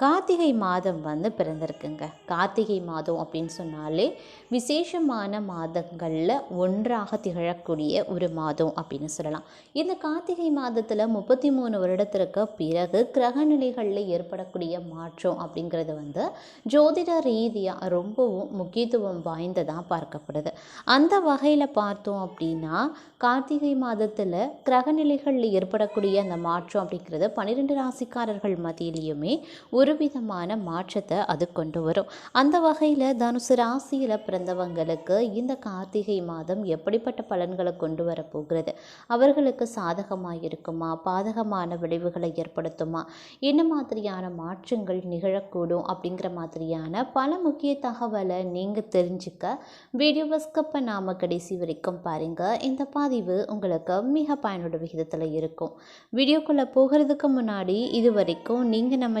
கார்த்திகை மாதம் வந்து பிறந்திருக்குங்க. கார்த்திகை மாதம் அப்படின்னு சொன்னாலே விசேஷமான மாதங்களில் ஒன்றாக திகழக்கூடிய ஒரு மாதம் அப்படின்னு சொல்லலாம். இந்த கார்த்திகை மாதத்தில் முப்பத்தி மூணு வருடத்திற்கு பிறகு கிரகநிலைகளில் ஏற்படக்கூடிய மாற்றம் அப்படிங்கிறது வந்து ஜோதிட ரீதியாக ரொம்பவும் முக்கியத்துவம் வாய்ந்ததாக பார்க்கப்படுது. அந்த வகையில் பார்த்தோம் அப்படின்னா கார்த்திகை மாதத்தில் கிரகநிலைகளில் ஏற்படக்கூடிய அந்த மாற்றம் அப்படிங்கிறது பன்னிரெண்டு ராசிக்காரர்கள் மத்தியிலையுமே ஒரு விதமான மாற்றத்தை அது கொண்டு வரும். அந்த வகையில் தனுசு ராசியில் பிறந்தவங்களுக்கு இந்த கார்த்திகை மாதம் எப்படிப்பட்ட பலன்களை கொண்டு வரப்போகிறது? அவர்களுக்கு சாதகமாக இருக்குமா? பாதகமான விளைவுகளை ஏற்படுத்துமா? என்ன மாதிரியான மாற்றங்கள் நிகழக்கூடும் அப்படிங்கிற மாதிரியான பல முக்கிய தகவலை நீங்கள் தெரிஞ்சுக்க வீடியோவை ஸ்கப்பை பண்ணாமல் கடைசி வரைக்கும் பாருங்கள் இந்த பதிவு உங்களுக்கு மிக பயனுள்ள விகிதத்தில் இருக்கும். வீடியோக்குள்ளே போகிறதுக்கு முன்னாடி இது வரைக்கும் நீங்கள் நம்ம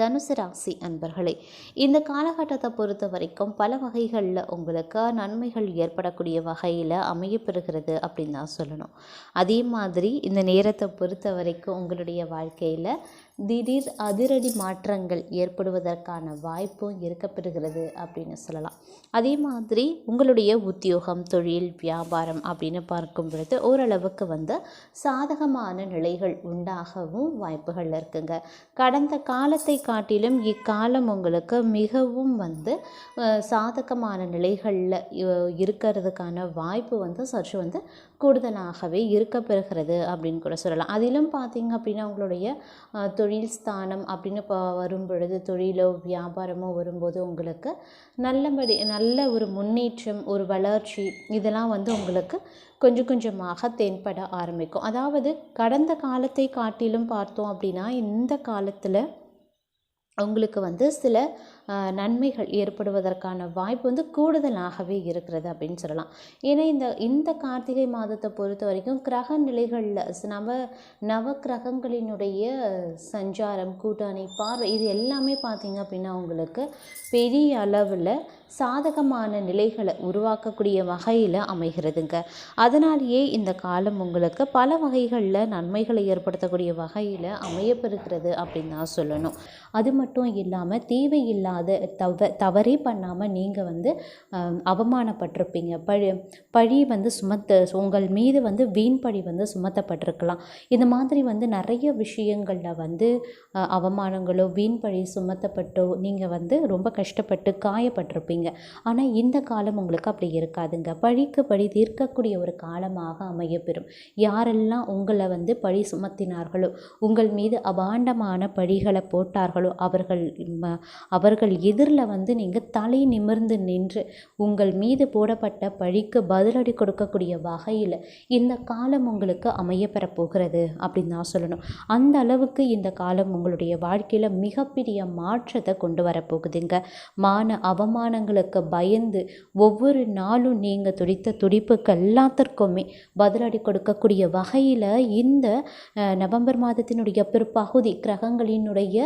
தனுசு ராசி அன்பர்களே இந்த காலகட்டத்தை பொறுத்த வரைக்கும் பல வகைகளில் உங்களுக்கு நன்மைகள் ஏற்படக்கூடிய வகையில் அமையப்பெறுகிறது அப்படின்னு தான் சொல்லணும். அதே மாதிரி இந்த நேரத்தை பொறுத்த வரைக்கும் உங்களுடைய வாழ்க்கையில் திடீர் அதிரடி மாற்றங்கள் ஏற்படுவதற்கான வாய்ப்பும் இருக்கப்பெறுகிறது அப்படின்னு சொல்லலாம். அதே மாதிரி உங்களுடைய உத்தியோகம் தொழில் வியாபாரம் அப்படின்னு பார்க்கும் பொழுது ஓரளவுக்கு வந்து சாதகமான நிலைகள் உண்டாகவும் வாய்ப்புகள் இருக்குங்க. கடந்த காலத்தை காட்டிலும் இக்காலம் உங்களுக்கு மிகவும் வந்து சாதகமான நிலைகளில் இருக்கிறதுக்கான வாய்ப்பு வந்து சற்று வந்து கூடுதலாகவே இருக்க பெறுகிறது அப்படின்னு கூட சொல்லலாம். அதிலும் பார்த்தீங்க அப்படின்னா உங்களுடைய தொழில் ஸ்தானம் அப்படின்னு இப்போ வரும் பொழுது தொழிலோ வியாபாரமோ வரும்போது உங்களுக்கு நல்லபடி நல்ல ஒரு முன்னேற்றம் ஒரு வளர்ச்சி இதெல்லாம் வந்து உங்களுக்கு கொஞ்சம் கொஞ்சமாக தென்பட ஆரம்பிக்கும். அதாவது கடந்த காலத்தை காட்டிலும் பார்த்தோம் அப்படின்னா இந்த காலத்தில் உங்களுக்கு வந்து சில நன்மைகள் ஏற்படுவதற்கான வாய்ப்பு வந்து கூடுதலாகவே இருக்கிறது அப்படின்னு சொல்லலாம். ஏன்னா இந்த இந்த கார்த்திகை மாதத்தை பொறுத்த வரைக்கும் கிரக நிலைகளில் நவ நவ கிரகங்களினுடைய சஞ்சாரம் கூட்டணி பார்வை இது எல்லாமே பார்த்திங்க அப்படின்னா உங்களுக்கு பெரிய அளவில் சாதகமான நிலைகளை உருவாக்கக்கூடிய வகையில் அமைகிறதுங்க. அதனாலேயே இந்த காலம் உங்களுக்கு பல வகைகளில் நன்மைகளை ஏற்படுத்தக்கூடிய வகையில் அமையப்பெறுகிறது அப்படின்னு தான் சொல்லணும். அது மட்டும் இல்லாமல் தேவையில்லாத தவ தவறே பண்ணாமல் நீங்கள் வந்து அவமானப்பட்டிருப்பீங்க. பழி பழி வந்து சுமத்த உங்கள் மீது வந்து வீண் பழி வந்து சுமத்தப்பட்டிருக்கலாம். இந்த மாதிரி வந்து நிறைய விஷயங்களில் வந்து அவமானங்களோ வீண் பழி சுமத்தப்பட்டோ நீங்கள் வந்து ரொம்ப கஷ்டப்பட்டு காயப்பட்டிருப்பீங்க. ஆனால் இந்த காலம் உங்களுக்கு அப்படி இருக்காதுங்க. பழிக்கு பழி தீர்க்கக்கூடிய ஒரு காலமாக அமையப்பெறும். யாரெல்லாம் உங்களை வந்து பழி சுமத்தினார்களோ உங்கள் மீது அபாண்டமான பழிகளை போட்டார்களோ அவர்கள் அவர்கள் அவர்கள் எதிரில் வந்து நீங்கள் தலை நிமிர்ந்து நின்று உங்கள் மீது போடப்பட்ட பழிக்கு பதிலடி கொடுக்கக்கூடிய வகையில் இந்த காலம் உங்களுக்கு அமையப்பெறப் போகிறது அப்படின்னு தான் சொல்லணும். அந்த அளவுக்கு இந்த காலம் உங்களுடைய வாழ்க்கையில் மிகப்பெரிய மாற்றத்தை கொண்டு வரப்போகுதுங்க. மான அவமானங்களுக்கு பயந்து ஒவ்வொரு நாளும் நீங்கள் துடித்த துடிப்புக்கு எல்லாத்திற்குமே பதிலடி கொடுக்கக்கூடிய வகையில் இந்த நவம்பர் மாதத்தினுடைய பிற்பகுதி கிரகங்களினுடைய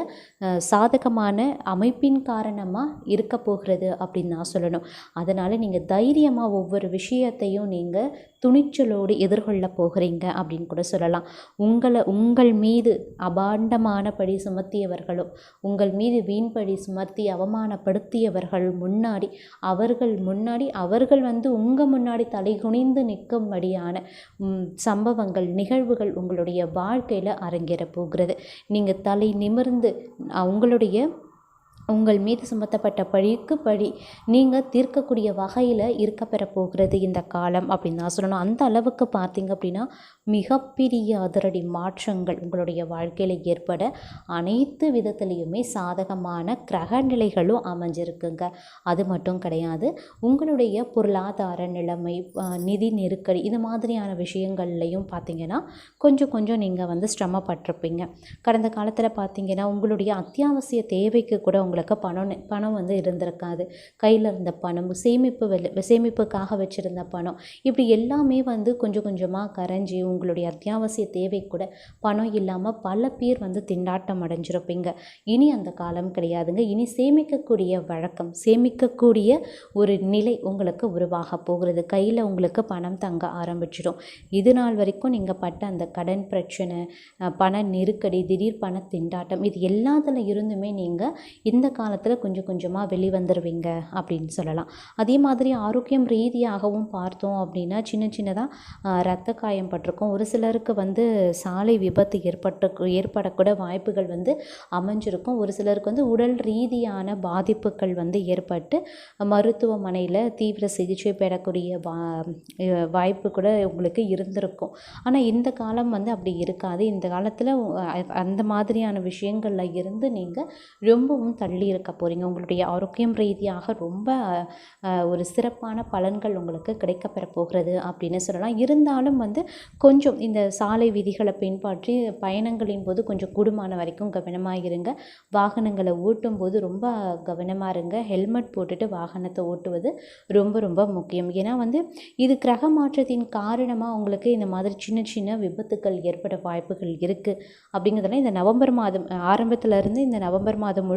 சாதகமான அமைப்பின் காரணமாக இருக்க போகிறது அப்படின்னு நான் சொல்லணும். அதனால் நீங்கள் தைரியமாக ஒவ்வொரு விஷயத்தையும் நீங்கள் துணிச்சலோடு எதிர்கொள்ள போகிறீங்க அப்படின்னு கூட சொல்லலாம். உங்களை உங்கள் மீது அபாண்டமான படி சுமத்தியவர்களும் உங்கள் மீது வீண்படி சுமத்தி அவமானப்படுத்தியவர்கள் முன்னாடி அவர்கள் முன்னாடி அவர்கள் வந்து உங்கள் முன்னாடி தலைகுனிந்து நிற்கும்படியான சம்பவங்கள் நிகழ்வுகள் உங்களுடைய வாழ்க்கையில் அரங்கேற போகிறது. நீங்கள் தலை நிமிர்ந்து உங்களுடைய உங்கள் மீது சுமத்தப்பட்ட பழிக்கு பழி நீங்கள் தீர்க்கக்கூடிய வகையில் இருக்க பெற போகிறது இந்த காலம் அப்படின்னு தான் சொல்லணும். அந்த அளவுக்கு பார்த்தீங்க அப்படின்னா மிகப்பெரிய அதிரடி மாற்றங்கள் உங்களுடைய வாழ்க்கையில் ஏற்பட அனைத்து விதத்துலேயுமே சாதகமான கிரக நிலைகளும் அமைஞ்சிருக்குங்க. அது மட்டும் கிடையாது உங்களுடைய பொருளாதார நிலைமை நிதி நெருக்கடி இது மாதிரியான விஷயங்கள்லையும் பார்த்தீங்கன்னா கொஞ்சம் கொஞ்சம் நீங்கள் வந்து சிரமப்பட்டிருப்பீங்க. கடந்த காலத்தில் பார்த்தீங்கன்னா உங்களுடைய அத்தியாவசிய தேவைக்கு கூட உங்களுக்கு அவங்களுக்கு பணம் பணம் வந்து இருந்திருக்காது. கையில் இருந்த பணம் சேமிப்பு வெல சேமிப்புக்காக வச்சுருந்த பணம் இப்படி எல்லாமே வந்து கொஞ்சம் கொஞ்சமாக கரைஞ்சி உங்களுடைய அத்தியாவசிய தேவை கூட பணம் இல்லாமல் பல பேர் வந்து திண்டாட்டம் அடைஞ்சிருப்பீங்க. இனி அந்த காலம் கிடையாதுங்க. இனி சேமிக்கக்கூடிய வழக்கம் சேமிக்கக்கூடிய ஒரு நிலை உங்களுக்கு உருவாக போகிறது. கையில் உங்களுக்கு பணம் தங்க ஆரம்பிச்சிடும். இது நாள் வரைக்கும் நீங்கள் பட்ட அந்த கடன் பிரச்சனை பண நெருக்கடி திடீர் பண திண்டாட்டம் இது எல்லாத்துல இருந்துமே நீங்கள் இந்த காலத்தில் கொஞ்சம் கொஞ்சமாக வெளிவந்துடுவீங்க அப்படின்னு சொல்லலாம். அதே மாதிரி ஆரோக்கியம் ரீதியாகவும் பார்த்தோம் அப்படின்னா சின்ன சின்னதாக ரத்த காயம் பட்டிருக்கும். ஒரு சிலருக்கு வந்து சாலை விபத்து ஏற்பட்டு ஏற்படக்கூட வாய்ப்புகள் வந்து அமைஞ்சிருக்கும். ஒரு சிலருக்கு வந்து உடல் ரீதியான பாதிப்புகள் வந்து ஏற்பட்டு மருத்துவமனையில் தீவிர சிகிச்சை பெறக்கூடிய வா வாய்ப்பு கூட உங்களுக்கு இருந்திருக்கும். ஆனால் இந்த காலம் வந்து அப்படி இருக்காது. இந்த காலத்தில் அந்த மாதிரியான விஷயங்களில் இருந்து நீங்கள் ரொம்பவும் தள்ளி இருக்க போகிறீங்க உங்களுடைய ஆரோக்கியம் ரீதியாக ரொம்ப ஒரு சிறப்பான பலன்கள் உங்களுக்கு கிடைக்கப்பெற போகிறது அப்படின்னு சொல்லலாம். இருந்தாலும் வந்து கொஞ்சம் இந்த சாலை விதிகளை பின்பற்றி பயணங்களின் போது கொஞ்சம் கூடுமான வரைக்கும் கவனமாக இருங்க. வாகனங்களை ஓட்டும் போது ரொம்ப கவனமாக இருங்க. ஹெல்மெட் போட்டுட்டு வாகனத்தை ஓட்டுவது ரொம்ப ரொம்ப முக்கியம். ஏன்னா வந்து இது கிரக மாற்றத்தின் காரணமாக உங்களுக்கு இந்த மாதிரி சின்ன சின்ன விபத்துக்கள் ஏற்பட வாய்ப்புகள் இருக்குது அப்படிங்கிறதுலாம் இந்த நவம்பர் மாதம் ஆரம்பத்தில் இருந்து இந்த நவம்பர் மாதம்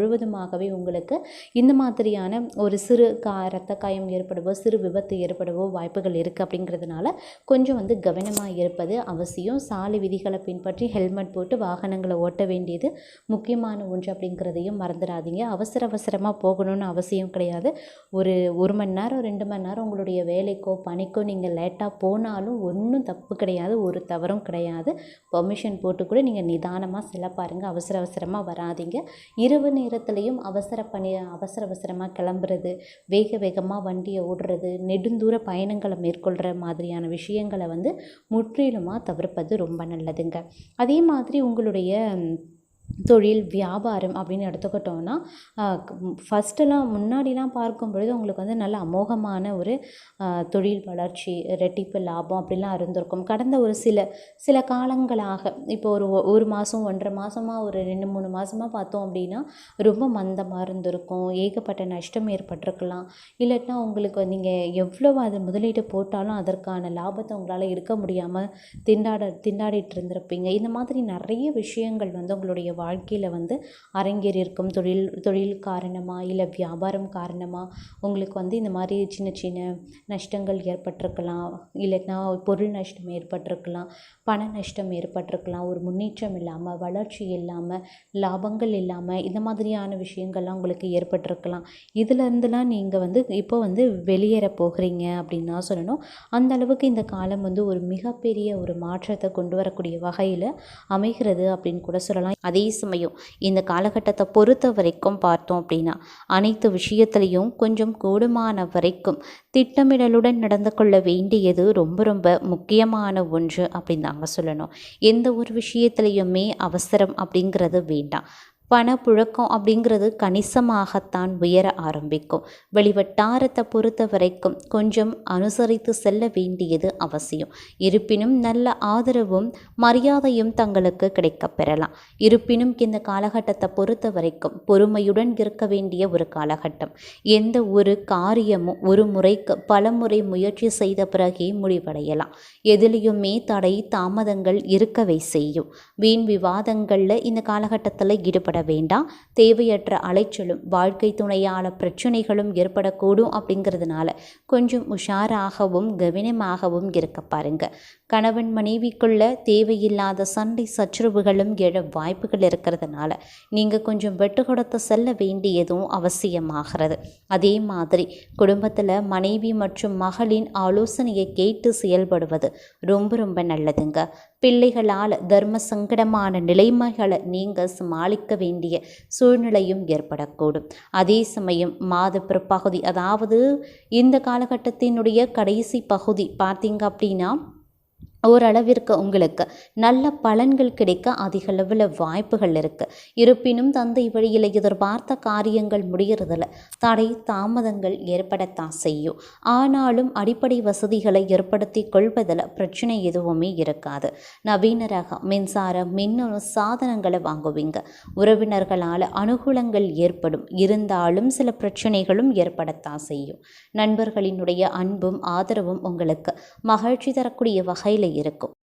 முழுவதுமாகவே உங்களுக்கு இந்த மாதிரியான ஒரு சிறு கா ரத்த காயம் ஏற்படவோ சிறு விபத்து ஏற்படவோ வாய்ப்புகள் இருக்குது அப்படிங்கிறதுனால கொஞ்சம் வந்து கவனமாக இருப்பது அவசியம். சாலை விதிகளை பின்பற்றி ஹெல்மெட் போட்டு வாகனங்களை ஓட்ட வேண்டியது முக்கியமான ஒன்று அப்படிங்கிறதையும் மறந்துடாதீங்க. அவசர அவசரமாக போகணும்னு அவசியம் கிடையாது. ஒரு ஒரு மணி நேரம் ரெண்டு மணி நேரம் உங்களுடைய வேலைக்கோ பணிக்கோ நீங்கள் லேட்டாக போனாலும் ஒன்றும் தப்பு கிடையாது ஒரு தவறும் கிடையாது. பர்மிஷன் போட்டு கூட நீங்கள் நிதானமாக செல்ல பாருங்கள் அவசர அவசரமாக வராதீங்க. இரவு நேரத்துலையும் அவசர பணி அவசர அவசரமாக கிளம்புறது வேக வேகமாக வண்டியை ஓடுறது நெடுந்தூர பயணங்களை மேற்கொள்கிற மாதிரியான விஷயங்களை வந்து முற்றிலுமாக தவிர்ப்பது ரொம்ப நல்லதுங்க. அதே மாதிரி உங்களுடைய தொழில் வியாபாரம் அப்படின்னு எடுத்துக்கிட்டோன்னா ஃபஸ்ட்டெல்லாம் முன்னாடிலாம் பார்க்கும் பொழுது உங்களுக்கு வந்து நல்ல அமோகமான ஒரு தொழில் வளர்ச்சி ரெட்டிப்பு லாபம் அப்படிலாம் இருந்திருக்கும். கடந்த ஒரு சில சில காலங்களாக இப்போ ஒரு ஒ- ஒரு மாதம் ஒன்றரை மாதமாக ஒரு ரெண்டு மூணு மாதமாக பார்த்தோம் அப்படின்னா ரொம்ப மந்தமாக இருந்திருக்கும். ஏகப்பட்ட நஷ்டம் ஏற்பட்டிருக்கலாம். இல்லாட்டினா உங்களுக்கு நீங்கள் எவ்வளோ அது முதலீடு போட்டாலும் அதற்கான லாபத்தை உங்களால் எடுக்க முடியாமல் திண்டாட திண்டாடிட்டு இருந்திருப்பீங்க. இந்த மாதிரி நிறைய விஷயங்கள் வந்து உங்களுடைய வாழ்க்கையில் வந்து அரங்கேறியிருக்கும் தொழில் தொழில் காரணமாக இல்லை வியாபாரம் காரணமாக உங்களுக்கு வந்து இந்த மாதிரி சின்ன சின்ன நஷ்டங்கள் ஏற்பட்டிருக்கலாம். இல்லைன்னா பொருள் நஷ்டம் ஏற்பட்டிருக்கலாம் பண நஷ்டம் ஏற்பட்டிருக்கலாம். ஒரு முன்னேற்றம் இல்லாமல் வளர்ச்சி இல்லாமல் லாபங்கள் இல்லாமல் இந்த மாதிரியான விஷயங்கள்லாம் உங்களுக்கு ஏற்பட்டிருக்கலாம். இதுலேருந்துலாம் நீங்கள் வந்து இப்போ வந்து வெளியேற போகிறீங்க அப்படின்னு தான் சொல்லணும். அந்த அளவுக்கு இந்த காலம் வந்து ஒரு மிகப்பெரிய ஒரு மாற்றத்தை கொண்டு வரக்கூடிய வகையில் அமைகிறது அப்படின்னு கூட சொல்லலாம். அதே அதேசமயம் இந்த காலகட்டத்தை பொறுத்த வரைக்கும் பார்த்தோம் அப்படின்னா அனைத்து விஷயத்துலையும் கொஞ்சம் கூடுமான வரைக்கும் திட்டமிடலுடன் நடந்து கொள்ள வேண்டியது ரொம்ப ரொம்ப முக்கியமான ஒன்று அப்படின்னு தாங்க சொல்லணும். எந்த ஒரு விஷயத்துலையுமே அவசரம் அப்படிங்கிறது வேண்டாம். பணப்புழக்கம் அப்படிங்கிறது கணிசமாகத்தான் உயர ஆரம்பிக்கும். வெளிவட்டாரத்தை பொறுத்த வரைக்கும் கொஞ்சம் அனுசரித்து செல்ல வேண்டியது அவசியம். இருப்பினும் நல்ல ஆதரவும் மரியாதையும் தங்களுக்கு கிடைக்கப் பெறலாம். இருப்பினும் இந்த காலகட்டத்தை பொறுத்த வரைக்கும் பொறுமையுடன் இருக்க வேண்டிய ஒரு காலகட்டம். எந்த ஒரு காரியமும் ஒரு முறைக்கு பல முறை முயற்சி செய்த பிறகே முடிவடையலாம். எதிலையுமே தடை தாமதங்கள் இருக்கவே செய்யும். வீண் விவாதங்களில் இந்த காலகட்டத்தில் ஈடுபட வேண்டாம். தேவையற்ற அலைச்சலும் வாழ்க்கை துணையால பிரச்சனைகளும் ஏற்படக்கூடும் அப்படிங்கிறதுனால கொஞ்சம் உஷாராகவும் கவனமாகவும் இருக்க பாருங்க. கணவன் மனைவிக்குள்ள தேவையில்லாத சண்டை சச்சரவுகளும் எழ வாய்ப்புகள் இருக்கிறதுனால நீங்கள் கொஞ்சம் வெட்டு கொடுத்து செல்ல வேண்டியதும் அவசியமாகிறது. அதே மாதிரி குடும்பத்தில் மனைவி மற்றும் மகளின் ஆலோசனையை கேட்டு செயல்படுவது ரொம்ப ரொம்ப நல்லதுங்க. பிள்ளைகளால் தர்ம சங்கடமான நிலைமைகளை நீங்கள் சமாளிக்க வேண்டிய சூழ்நிலையும் ஏற்படக்கூடும். அதே சமயம் மாத பிற்பகுதி அதாவது இந்த காலகட்டத்தினுடைய கடைசி பகுதி பார்த்தீங்க அப்படின்னா ஓரளவிற்கு உங்களுக்கு நல்ல பலன்கள் கிடைக்க அதிகளவில் வாய்ப்புகள் இருக்குது இருப்பினும் தந்தை வழியில் எதிர்பார்த்த காரியங்கள் முடிகிறதுல தடை தாமதங்கள் ஏற்படத்தான் செய்யும். ஆனாலும் அடிப்படை வசதிகளை ஏற்படுத்தி கொள்வதில் பிரச்சனை எதுவுமே இருக்காது. நவீன ரக மின்சார மின்னணு சாதனங்களை வாங்குவீங்க. உறவினர்களால் அனுகூலங்கள் ஏற்படும். இருந்தாலும் சில பிரச்சனைகளும் ஏற்படத்தான் செய்யும். நண்பர்களினுடைய அன்பும் ஆதரவும் உங்களுக்கு மகிழ்ச்சி தரக்கூடிய வகையில் இருக்கும்.